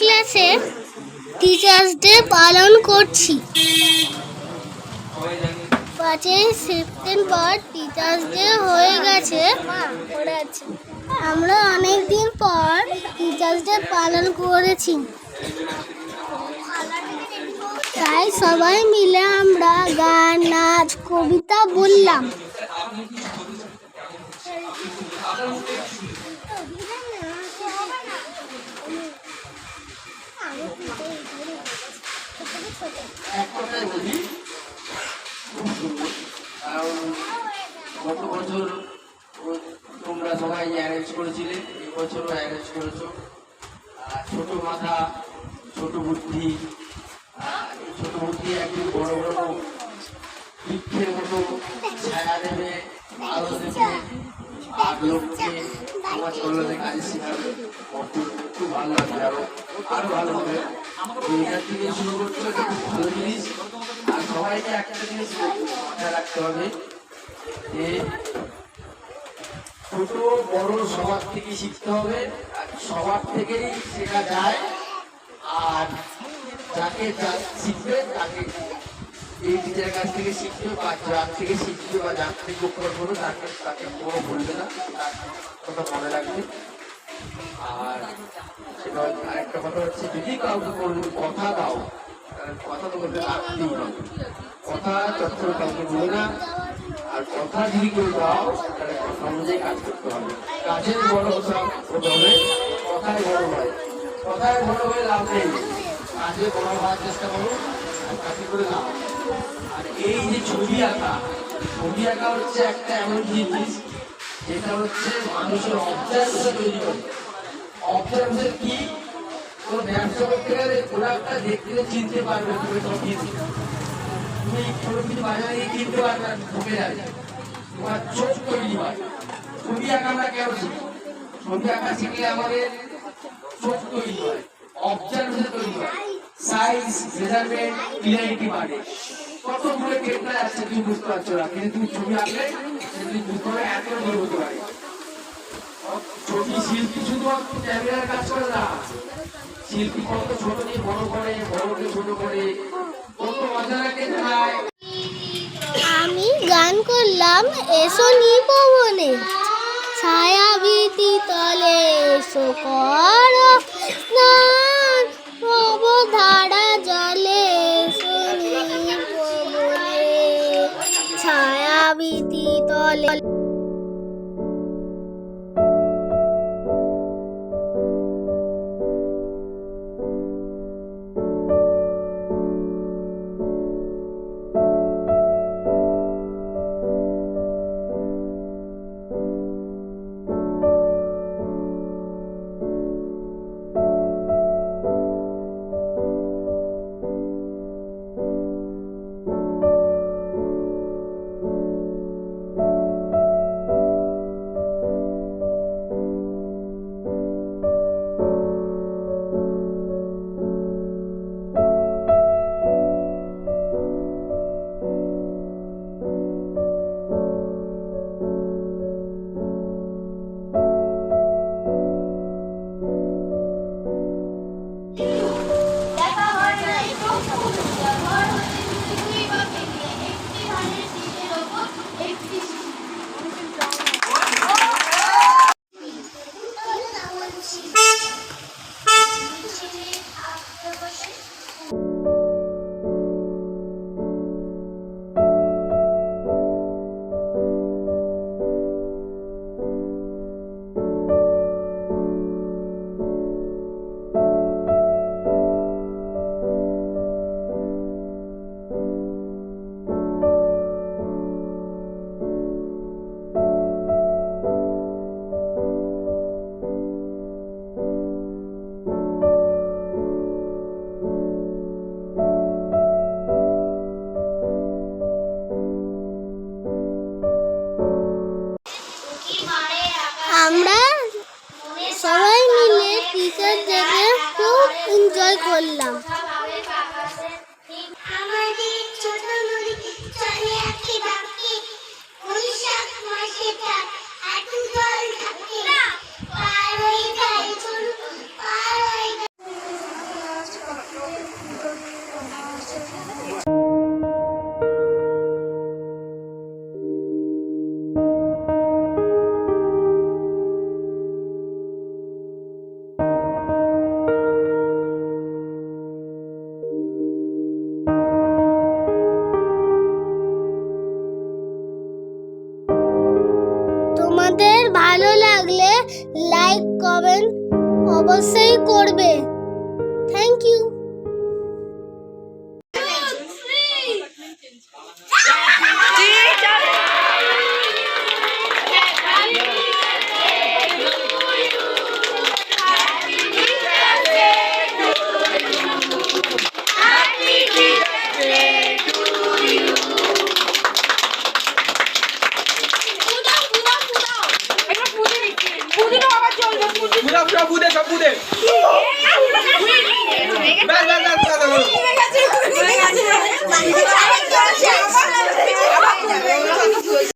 ক্লাসে teachers day পালন করছি। পাঁচই সেপ্টেম্বর টিচার্স ডে হয়ে গেছে। আমরা অনেক দিন পর টিচার্স ডে পালন করেছি। তাই সবাই মিলে আমরা গান, নাচ, কবিতা বললাম। এক কথায় বলি কারণ গত বছর তোমরা সবাই অ্যারেঞ্জ করেছিলে, এই বছরও অ্যারেঞ্জ করেছ। ছোট মাথা, ছোট বুদ্ধি ছোট বুদ্ধি একদিন বড় বড় বৃক্ষের মতো ছায়া দেবে আলো দেবে লোককে সমাজ কল্যাণে কাজে শেখাবে খুব ভালো লাগবে আরও ভালো হবে এখান থেকে খুব ভালো জিনিস আর সবাইকে একটা জিনিস রাখতে হবে যে ছোট বড় সবার থেকে শিখতে হবে সবার থেকেই শেখা যায় আর যাকে শিখবে, তাকে এই টিচার কাছ থেকে শিখবে বা যার থেকে শিখবে বা যার থেকে উপর করবে তাকে তাকে কোনো বলবে না, তার কথা মনে রাখবে। আর সেটা আরেকটা কথা হচ্ছে, যদি কাউকে কোনো কথা দাও কথা তো বলতে রাখতেই হবে। কথা চত্বর কাউকে বলে না, আর কথা যদি কেউ দাও, তাহলে কথা অনুযায়ী কাজ করতে হবে। কাজের বড় কথা হতে হবে, কথায় বড় হয় কথায় বড় হয়ে লাভ নেই। কাজে বড় হওয়ার চেষ্টা করো, আর কাজে করে লাভ আর এই যে ছবি আঁকা ছবি আঁকা হচ্ছে একটা এমন জিনিস, যেটা হচ্ছে মানুষের অবজারভেশন তৈরি করে। অবজারভেশন কি? কোনো ব্যবসা করতে গেলে প্রোডাক্টটা দেখতে চিনতে পারবে, তুমি কফি তুমি কোনো বাজারে গিয়ে কিনতে পারবে না ঢুকে যাবে। তোমার চোখ তৈরি হয়। ছবি আঁকা আমরা কেন শিখি? ছবি আঁকা শিখলে আমাদের চোখ তৈরি হয় অবজারভেশন তৈরি হয়। সাইজ মেজারমেন্ট ক্লিয়ারিটি বাড়ে। কতগুলো কেটে আসছে তুমি বুঝতে পারছ না। কিন্তু তুমি ছবি আঁকলে তুমি বুঝতে পারবে এত বড় হতে পারে। ছবি শিল্পী শুধুমাত্র ক্যামেরার কাজ করে না। শিল্পী কত ছোট বড় করে বড়কে ছোট করে। কত মজা লাগে আমি গান করলাম এসো নিপবনে ছায়া ভীতি তলে এসো কর। স্নান এনজয় করলাম। লাইক কমেন্ট অবশ্যই করবে। থ্যাংক ইউ সব সব বুদে সব বুদে। ব্যাস ব্যাস ব্যাস